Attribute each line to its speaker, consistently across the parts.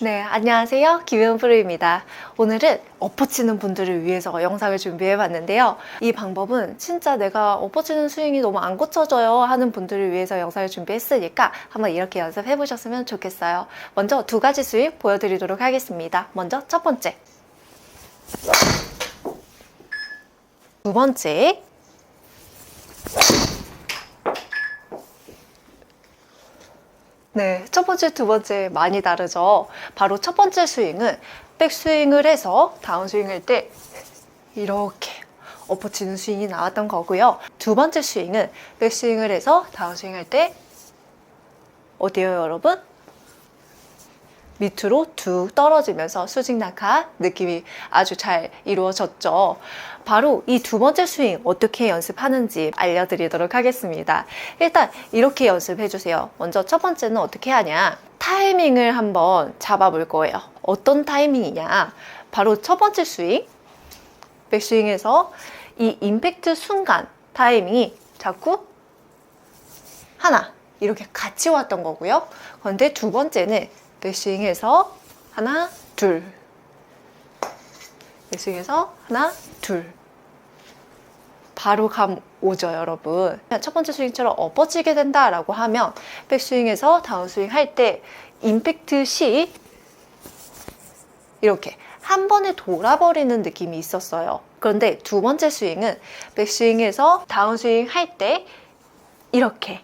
Speaker 1: 네, 안녕하세요. 김은 프로입니다. 오늘은 엎어치는 분들을 위해서 영상을 준비해 봤는데요. 이 방법은 진짜 내가 엎어치는 스윙이 너무 안 고쳐져요 하는 분들을 위해서 영상을 준비했으니까 한번 이렇게 연습해 보셨으면 좋겠어요. 먼저 두 가지 스윙 보여드리도록 하겠습니다. 먼저 첫 번째. 두 번째. 네, 첫 번째, 두 번째 많이 다르죠. 바로 첫 번째 스윙은 백스윙을 해서 다운스윙 할 때 이렇게 엎어치는 스윙이 나왔던 거고요. 두 번째 스윙은 백스윙을 해서 다운스윙 할 때 어디요, 여러분? 밑으로 툭 떨어지면서 수직 낙하 느낌이 아주 잘 이루어졌죠. 바로 이 두 번째 스윙 어떻게 연습하는지 알려드리도록 하겠습니다. 일단 이렇게 연습해 주세요. 먼저 첫 번째는 어떻게 하냐? 타이밍을 한번 잡아볼 거예요. 어떤 타이밍이냐? 바로 첫 번째 스윙, 백스윙에서 이 임팩트 순간 타이밍이 자꾸 하나 이렇게 같이 왔던 거고요. 그런데 두 번째는 백스윙에서 하나, 둘. 백스윙에서 하나, 둘. 바로 감 오죠, 여러분. 첫 번째 스윙처럼 엎어지게 된다라고 하면 백스윙에서 다운스윙 할 때 임팩트 시 이렇게 한 번에 돌아버리는 느낌이 있었어요. 그런데 두 번째 스윙은 백스윙에서 다운스윙 할 때 이렇게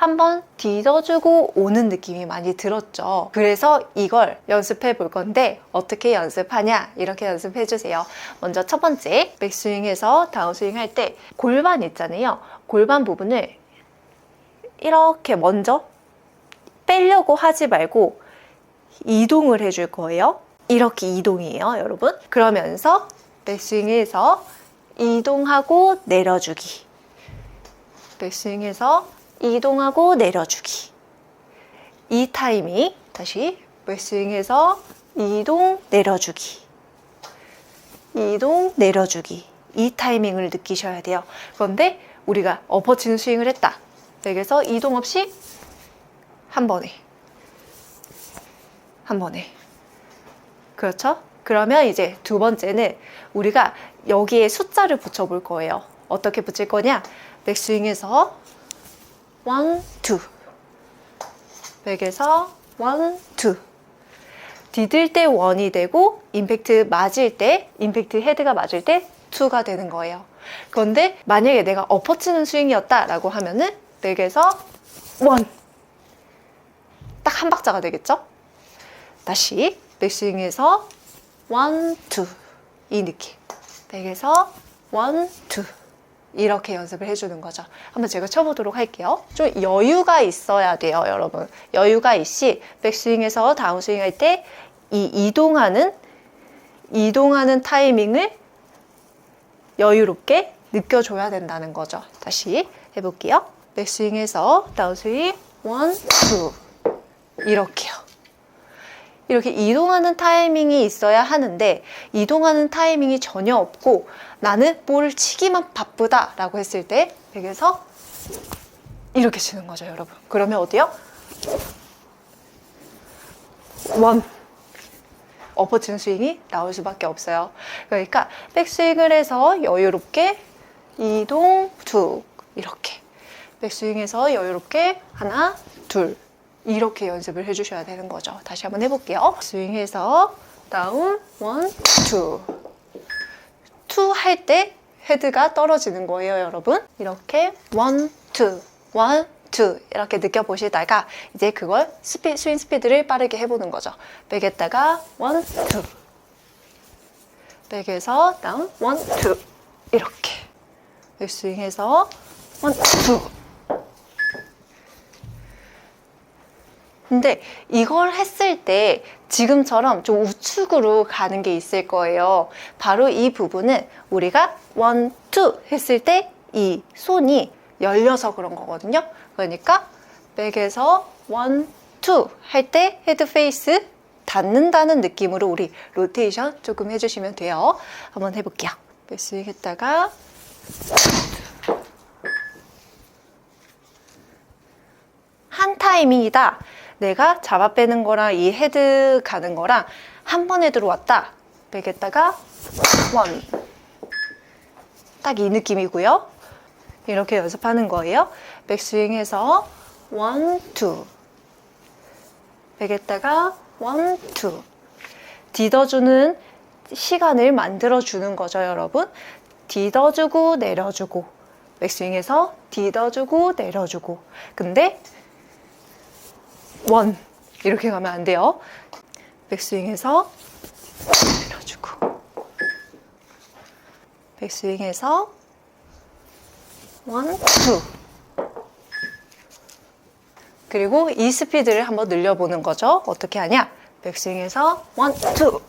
Speaker 1: 한번 뒤져주고 오는 느낌이 많이 들었죠. 그래서 이걸 연습해 볼 건데 어떻게 연습하냐 이렇게 연습해 주세요. 먼저 첫 번째 백스윙에서 다운스윙 할 때 골반 있잖아요. 골반 부분을 이렇게 먼저 빼려고 하지 말고 이동을 해줄 거예요. 이렇게 이동이에요, 여러분. 그러면서 백스윙에서 이동하고 내려주기. 백스윙에서 이동하고 내려주기. 이 타이밍 다시 백스윙에서 이동 내려주기. 이동 내려주기. 이 타이밍을 느끼셔야 돼요. 그런데 우리가 엎어치는 스윙을 했다. 여기서 이동 없이 한 번에. 한 번에. 그렇죠? 그러면 이제 두 번째는 우리가 여기에 숫자를 붙여볼 거예요. 어떻게 붙일 거냐? 백스윙에서 원, 투. 백에서 원, 투. 디딜 때 원이 되고 임팩트 맞을 때 임팩트 헤드가 맞을 때 투가 되는 거예요. 그런데 만약에 내가 엎어치는 스윙이었다라고 하면은 백에서 원. 딱 한 박자가 되겠죠? 다시 백스윙에서 원, 투. 이 느낌. 백에서 원, 투. 이렇게 연습을 해주는 거죠. 한번 제가 쳐보도록 할게요. 좀 여유가 있어야 돼요, 여러분. 여유가 있이 백스윙에서 다운스윙 할 때 이 이동하는 이동하는 타이밍을 여유롭게 느껴줘야 된다는 거죠. 다시 해볼게요. 백스윙에서 다운스윙 원, 투 이렇게요. 이렇게 이동하는 타이밍이 있어야 하는데 이동하는 타이밍이 전혀 없고 나는 볼을 치기만 바쁘다라고 했을 때 백에서 이렇게 치는 거죠, 여러분. 그러면 어디요? 원. 엎어치는 스윙이 나올 수밖에 없어요. 그러니까 백스윙을 해서 여유롭게 이동 툭 이렇게 백스윙에서 여유롭게 하나 둘 이렇게 연습을 해주셔야 되는 거죠. 다시 한번 해볼게요. 스윙해서 다운 원 투. 투 할 때 헤드가 떨어지는 거예요, 여러분. 이렇게 원 투, 원 투 이렇게 느껴보시다가 이제 그걸 스피, 스윙 스피드를 빠르게 해보는 거죠. 백에다가 원 투. 백에서 다운 원 투. 이렇게. 스윙해서 원 투. 근데 이걸 했을 때 지금처럼 좀 우측으로 가는 게 있을 거예요. 바로 이 부분은 우리가 원, 투 했을 때 이 손이 열려서 그런 거거든요. 그러니까 백에서 원, 투 할 때 헤드 페이스 닿는다는 느낌으로 우리 로테이션 조금 해주시면 돼요. 한번 해볼게요. 백스윙 했다가 한 타이밍이다. 내가 잡아 빼는 거랑 이 헤드 가는 거랑 한 번에 들어왔다. 빼겠다가 원. 딱 이 느낌이고요. 이렇게 연습하는 거예요. 백스윙해서 원, 투. 빼겠다가 원, 투. 디뎌주는 시간을 만들어주는 거죠, 여러분. 디뎌주고 내려주고. 백스윙해서 디뎌주고 내려주고. 근데 원 이렇게 가면 안 돼요. 백스윙해서 내려주고. 백스윙해서 원, 투. 그리고 이 스피드를 한번 늘려보는 거죠. 어떻게 하냐? 백스윙에서 원, 투.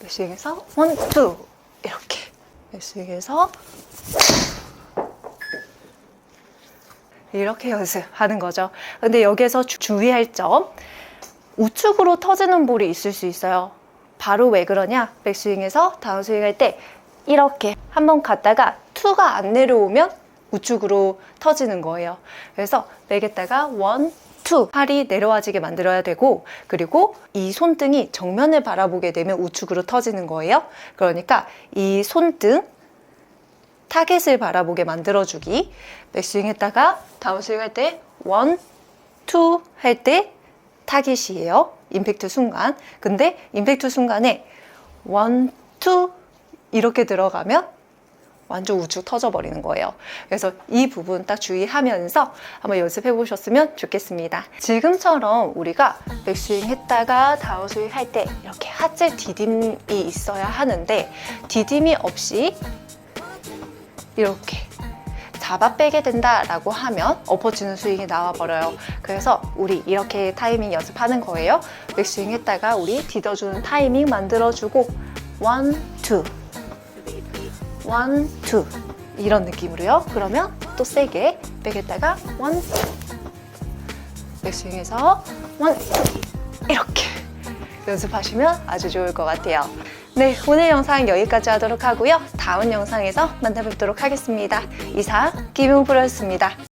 Speaker 1: 백스윙에서 원, 투. 이렇게. 백스윙에서 이렇게 연습하는 거죠. 근데 여기서 주- 주의할 점. 우측으로 터지는 볼이 있을 수 있어요. 바로 왜 그러냐? 백스윙에서 다운스윙 할 때 이렇게 한번 갔다가 투가 안 내려오면 우측으로 터지는 거예요. 그래서 내겠다가 원, 투 팔이 내려와지게 만들어야 되고 그리고 이 손등이 정면을 바라보게 되면 우측으로 터지는 거예요. 그러니까 이 손등 타겟을 바라보게 만들어주기. 백스윙 했다가 다운스윙 할 때 원, 투 할 때 타겟이에요. 임팩트 순간. 근데 임팩트 순간에 원, 투 이렇게 들어가면 완전 우측 터져버리는 거예요. 그래서 이 부분 딱 주의하면서 한번 연습해 보셨으면 좋겠습니다. 지금처럼 우리가 백스윙 했다가 다운스윙 할 때 이렇게 하체 디딤이 있어야 하는데 디딤이 없이 이렇게 잡아 빼게 된다라고 하면 엎어지는 스윙이 나와 버려요. 그래서 우리 이렇게 타이밍 연습하는 거예요. 백스윙 했다가 우리 디뎌주는 타이밍 만들어주고 원, 투, 원, 투 이런 느낌으로요. 그러면 또 세게 빼겠다가 원, 투 백스윙해서 원, 투 이렇게 연습하시면 아주 좋을 것 같아요. 네, 오늘 영상 여기까지 하도록 하고요. 다음 영상에서 만나뵙도록 하겠습니다. 이상 김용프로였습니다.